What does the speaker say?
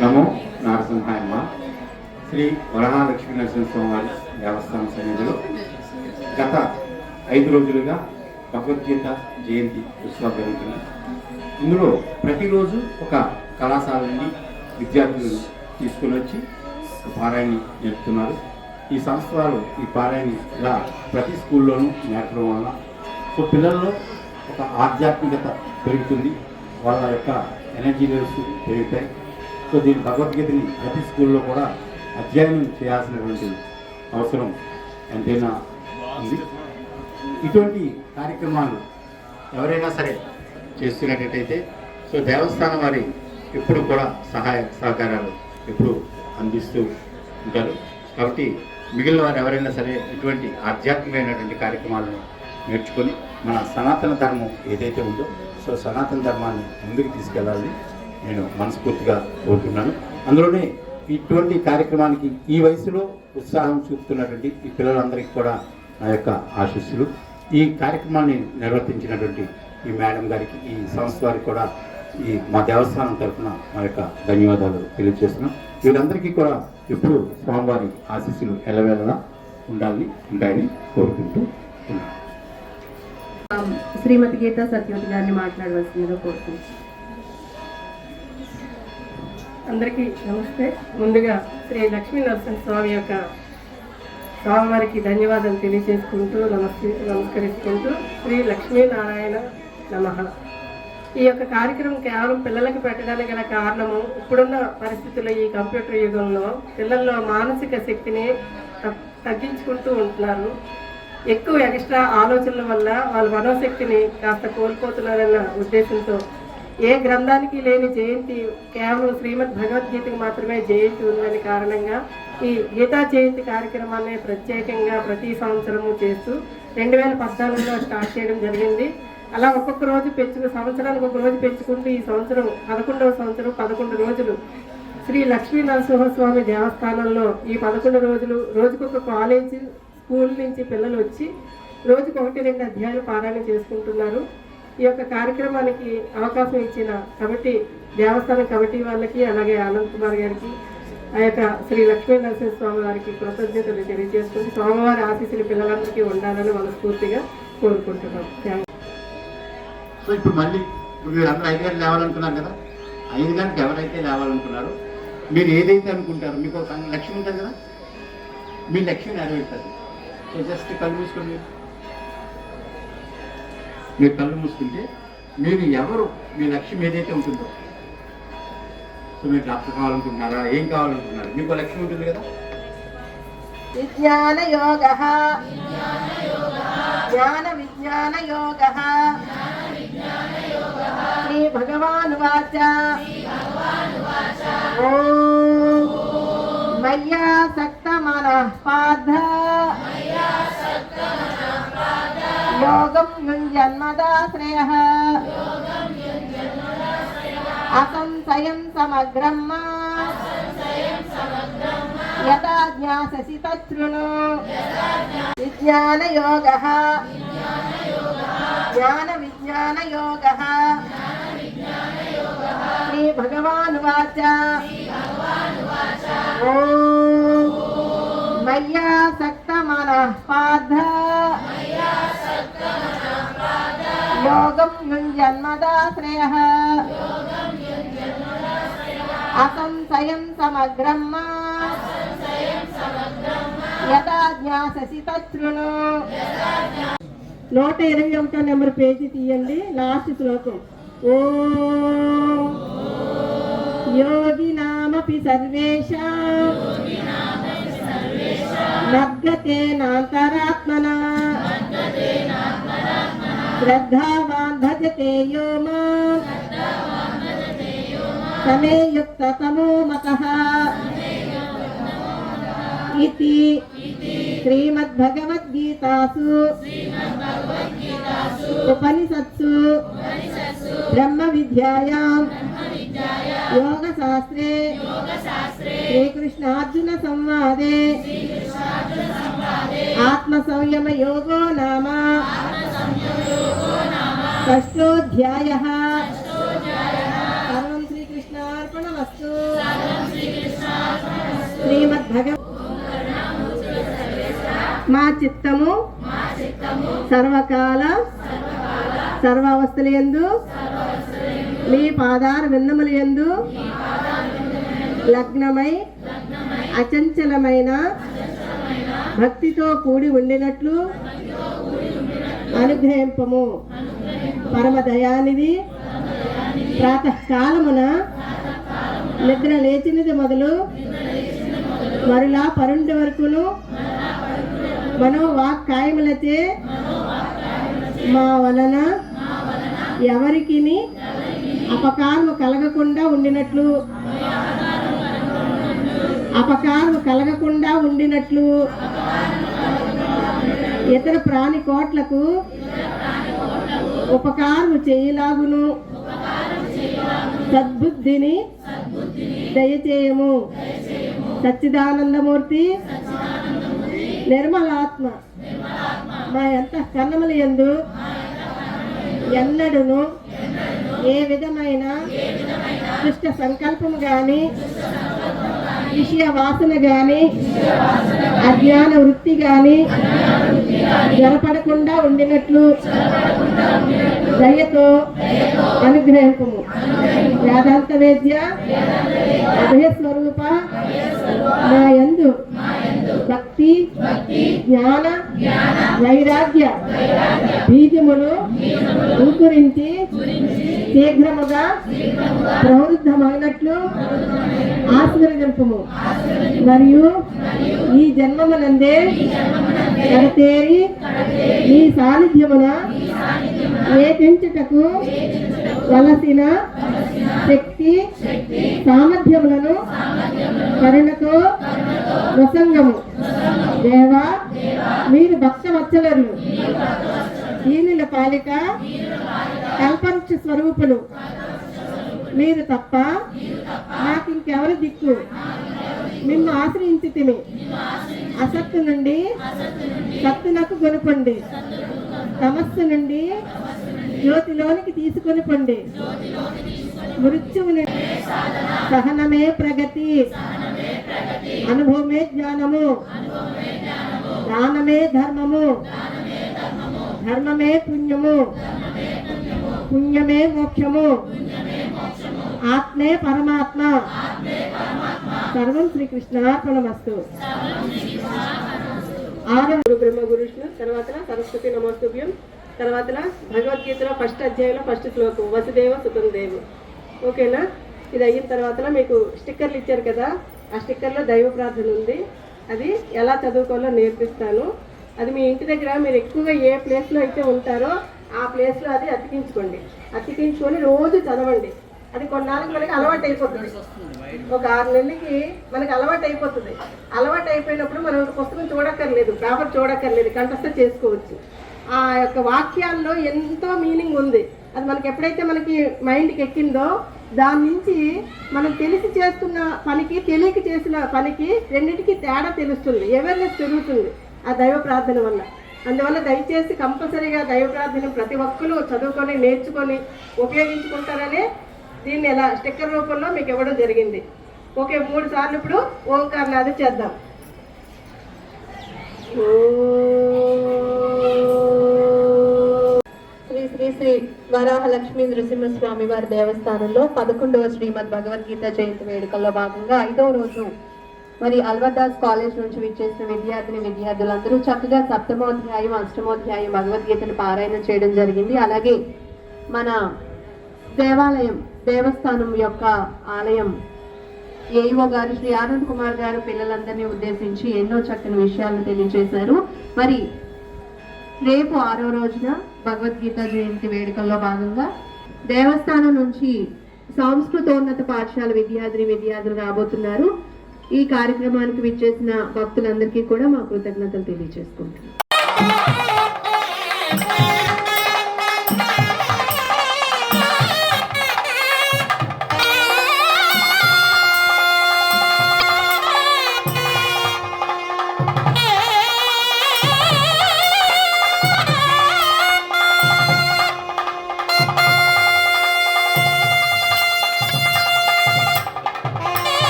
నమో నారసింహాయమ్మ శ్రీ వరహాలక్ష్మీ నరసింహస్వామి దేవస్థాన సన్నిధిలో గత ఐదు రోజులుగా భగవద్గీత జయంతి ఉత్సవం జరుగుతుంది. ఇందులో ప్రతిరోజు ఒక కళాశాల నుండి విద్యార్థులు తీసుకుని వచ్చి పారాయణ నేర్పుతున్నారు ఈ సంవత్సరాలు ఈ పారాయణ ఇలా ప్రతి స్కూల్లోనూ నేర్పడం వల్ల సో పిల్లల్లో ఒక ఆధ్యాత్మికత పెరుగుతుంది. వాళ్ళ యొక్క ఎనర్జీ లెవెల్స్ పెరుగుతాయి. సో దీని భగవద్గీతని ప్రతి స్కూల్లో కూడా అధ్యయనం చేయాల్సినటువంటి అవసరం ఎంతైనా ఉంది. ఇటువంటి కార్యక్రమాలు ఎవరైనా సరే చేస్తున్నట్టయితే సో దేవస్థానం వారి ఎప్పుడు కూడా సహాయ సహకారాలు ఎప్పుడు అందిస్తూ ఉంటారు. కాబట్టి మిగిలిన వారు ఎవరైనా సరే ఇటువంటి ఆధ్యాత్మికమైనటువంటి కార్యక్రమాలను నేర్చుకొని మన సనాతన ధర్మం ఏదైతే ఉందో సో సనాతన ధర్మాన్ని ముందుకు తీసుకెళ్ళాలి. నేను మనస్ఫూర్తిగా కోరుతున్నాను. అందులోనే ఇటువంటి కార్యక్రమానికి ఈ వయసులో ఉత్సాహం చూపుతున్నటువంటి ఈ పిల్లలందరికీ కూడా నా యొక్క ఆశీస్సులు. ఈ కార్యక్రమాన్ని నిర్వర్తించినటువంటి ఈ మేడం గారికి ఈ సంస్థ వారికి కూడా ఈ మా దేవస్థానం తరఫున మా యొక్క ధన్యవాదాలు తెలియజేస్తున్నాం. వీరందరికీ కూడా ఎప్పుడు స్వామివారి ఆశీస్సులు ఎలవేళలా ఉండాలని ఉంటాయని కోరుకుంటూ ఉన్నాను. శ్రీమతి గీతా సత్యవతి గారిని మాట్లాడవలసిందిగా కోరుకుంటున్నాను అందరికీ నమస్తే. ముందుగా శ్రీ లక్ష్మీ నరసింహ స్వామి యొక్క స్వామివారికి ధన్యవాదాలు తెలియజేసుకుంటూ నమస్తే నమస్కరించుకుంటూ శ్రీ లక్ష్మీనారాయణ నమ. ఈ యొక్క కార్యక్రమం కేవలం పిల్లలకు పెట్టడానికి గల కారణము ఇప్పుడున్న పరిస్థితుల్లో ఈ కంప్యూటర్ యుగంలో పిల్లల్లో మానసిక శక్తిని తగ్- తగ్గించుకుంటూ ఉంటున్నారు. ఎక్కువ ఎక్స్ట్రా ఆలోచనల వల్ల వాళ్ళ మనోశక్తిని కాస్త కోల్పోతున్నారన్న ఉద్దేశంతో ఏ గ్రంథానికి లేని జయంతి కేవలం శ్రీమద్ భగవద్గీతకు మాత్రమే జయంతి ఉందని కారణంగా ఈ గీతా జయంతి కార్యక్రమాన్ని ప్రత్యేకంగా ప్రతి సంవత్సరము చేస్తూ రెండు వేల పద్నాలుగులో స్టార్ట్ చేయడం జరిగింది. అలా ఒక్కొక్క రోజు పెంచుకు సంవత్సరానికి ఒక రోజు పెంచుకుంటూ ఈ సంవత్సరం పదకొండవ సంవత్సరం పదకొండు రోజులు శ్రీ లక్ష్మీ నరసింహస్వామి దేవస్థానంలో ఈ పదకొండు రోజులు రోజుకొక కాలేజీ స్కూల్ నుంచి పిల్లలు వచ్చి రోజుకు ఒకటి రెండు అధ్యాయాలు పారాయణ చేసుకుంటున్నారు. ఈ యొక్క కార్యక్రమానికి అవకాశం ఇచ్చిన కమిటీ దేవస్థానం కమిటీ వాళ్ళకి అలాగే ఆనంద్ కుమార్ గారికి ఆ యొక్క శ్రీ లక్ష్మీ నరసింహ స్వామి వారికి కృతజ్ఞతలు తెలియజేసుకుని స్వామివారి ఆశీస్సులు పిల్లలందరికీ ఉండాలని మనస్ఫూర్తిగా కోరుకుంటున్నాం. సో ఇప్పుడు మళ్ళీ మీరు అందరూ ఐదు గంటలు లేవాలనుకున్నారు కదా? ఐదు గంటలకు ఎవరైతే లేవాలనుకున్నారో మీరు ఏదైతే అనుకుంటారో మీకు ఒక లక్ష్యం ఉంటుంది కదా? మీ లక్ష్యం నెరవేరుతుంది. సో జస్ట్ కళ్ళు మూసుకోండి మీరు. కళ్ళు మూసుకుంటే మీరు ఎవరు మీ లక్ష్యం ఏదైతే ఉంటుందో. సో మీరు డాక్టర్ కావాలనుకుంటున్నారా? ఏం కావాలనుకుంటున్నారు? మీకు లక్ష్యం ఉంటుంది కదా? విజ్ఞాన యోగ. జ్ఞాన విజ్ఞాన యోగ. శ్రీ భగవాన్ వాచ. మయ్యా సక్త పార్థ. యోగం యుంజన్మదాశ్రయ అసంశయం సమగ్రం మా యథా జ్ఞాససి తృణు విజ్ఞాన యోగ జ్ఞాన విజ్ఞాన యోగ శ్రీ భగవాన్ వాచ ఓం యోగం యుంజన్మదాశ్రయ అసంశయం సమగ్రం మా యథా జ్ఞాససి తృణు నూట ఇరవై ఒకటో నెంబర్ పేజీ తీయండి లాస్ట్ శ్లోకం. ఓ యోగినామపి సర్వేషా. మద్గతేనాంతరాత్మనా శ్రద్ధావాన్ श्रद्धावान् भजते यो माम् समे युक्ततमो मतः इति श्रीमद्भगवद्गीतासु उपनिषत्सु ब्रह्मविद्यायां योगशास्त्रे श्रीकृष्णार्जुनसंवादे आत्मसंयमयोगो नाम మా చిత్తము సర్వకాల సర్వవస్థలయందు మీ పాదార విన్నములయందు లగ్నమై అచంచలమైన భక్తితో కూడి ఉండినట్లు అనుగ్రహింపము. పరమ దయానిధి ప్రాతకాలమున నిద్ర లేచినది మొదలు మరలా పరుండి వరకును మనోవాక్ కాయములచే మా వలన ఎవరికి అపకారము కలగకుండా ఉండినట్లు. అపకారము కలగకుండా ఉండినట్లు. ఇతర ప్రాణి కోట్లకు ఉపకారం చేయలాగును. సద్బుద్ధిని దయచేయము. సచ్చిదానందమూర్తి నిర్మలాత్మ. మా ఎంత కన్నముల ఎందు ఎన్నడును ఏ విధమైన దుష్ట సంకల్పము కానీ విషయ వాసన గాని అజ్ఞాన వృత్తి గాని జరపడకుండా ఉండినట్లు దయతో అనుగ్రహింపము. వేదాంత వేద్య అభయ స్వరూప నా యందు భక్తి జ్ఞాన వైరాగ్య బీజములు గురించి శీఘ్రముగా ప్రవృద్ధమైనట్లు ఆశీర్వదింపము మరియు ఈ జన్మమునందే కడతేరి ఈ సాన్నిధ్యమున వేధించుటకు వలసిన శక్తి సామర్థ్యములను కరుణతో ప్రసంగము. దేవా మీరు భక్త వచ్చలరు దీనిల పాలిక కల్పవృక్ష స్వరూపులు. మీరు తప్ప నాకు ఇంకెవరు దిక్కు? మిమ్ము ఆశ్రయించి తిని అసత్తు నుండి సత్తునకు కొనుపండి. తమస్సు నుండి జ్యోతిలోనికి తీసుకొని పండి. మృత్యువుని సహనమే ప్రగతి. అనుభవమే జ్ఞానము. దానమే ధర్మము. ధర్మమే పుణ్యము. పుణ్యమే మోక్షము. ఆత్మే పరమాత్మ. సర్వం శ్రీకృష్ణార్పణమస్తు ఆరు గురు బ్రహ్మ గురు తర్వాత సరస్వతి నమస్తుభ్యం తర్వాత భగవద్గీతలో ఫస్ట్ అధ్యాయంలో ఫస్ట్ శ్లోకం వసుదేవ సుఖం దేవు. ఓకేనా? ఇది అయిన తర్వాత మీకు స్టిక్కర్లు ఇచ్చారు కదా ఆ స్టిక్కర్లో దైవ ప్రార్థన ఉంది. అది ఎలా చదువుకోవాలో నేర్పిస్తాను. అది మీ ఇంటి దగ్గర మీరు ఎక్కువగా ఏ ప్లేస్లో అయితే ఉంటారో ఆ ప్లేస్లో అది అతికించుకోండి. అతికించుకొని రోజు చదవండి. అది కొన్నాళ్ళకి మనకి అలవాటు అయిపోతుంది. ఒక ఆరు నెలలకి మనకి అలవాటు అయిపోతుంది. అలవాటు అయిపోయినప్పుడు మనం పుస్తకం చూడక్కర్లేదు పేపర్ చూడక్కర్లేదు కంఠస్థ చేసుకోవచ్చు. ఆ యొక్క వాక్యాల్లో ఎంతో మీనింగ్ ఉంది. అది మనకి ఎప్పుడైతే మనకి మైండ్కి ఎక్కిందో దాని నుంచి మనం తెలిసి చేస్తున్న పనికి తెలియక చేసిన పనికి రెండింటికి తేడా తెలుస్తుంది. అవేర్నెస్ పెరుగుతుంది. ఆ దైవ ప్రార్థన వల్ల. అందువల్ల దయచేసి కంపల్సరీగా దైవ ప్రార్థన ప్రతి ఒక్కరూ చదువుకొని నేర్చుకొని ఉపయోగించుకుంటారనే దీన్ని ఎలా స్టిక్కర్ రూపంలో మీకు ఇవ్వడం జరిగింది. ఓకే మూడు సార్లు ఇప్పుడు ఓంకారనాథం చేద్దాం. శ్రీ శ్రీ శ్రీ వరాహలక్ష్మీ నృసింహస్వామి వారి దేవస్థానంలో పదకొండవ శ్రీమద్ భగవద్గీత జయంతి వేడుకల్లో భాగంగా ఐదవ రోజు మరి అల్వర్దాస్ కాలేజ్ నుంచి విచ్చేసిన విద్యార్థిని విద్యార్థులందరూ చక్కగా సప్తమోధ్యాయం అష్టమోధ్యాయం భగవద్గీతను పారాయణం చేయడం జరిగింది. అలాగే మన దేవాలయం దేవస్థానం యొక్క ఆలయం ఏఈఓ గారు శ్రీ ఆనంద్ కుమార్ గారు పిల్లలందరినీ ఉద్దేశించి ఎన్నో చక్కని విషయాలను తెలియజేశారు. మరి రేపు ఆరో రోజున భగవద్గీత జయంతి వేడుకల్లో భాగంగా దేవస్థానం నుంచి సంస్కృతోన్నత పాఠశాల విద్యార్థిని విద్యార్థులు రాబోతున్నారు. ఈ కార్యక్రమానికి విచ్చేసిన భక్తులందరికీ కూడా మా కృతజ్ఞతలు తెలియజేసుకుంటున్నాం.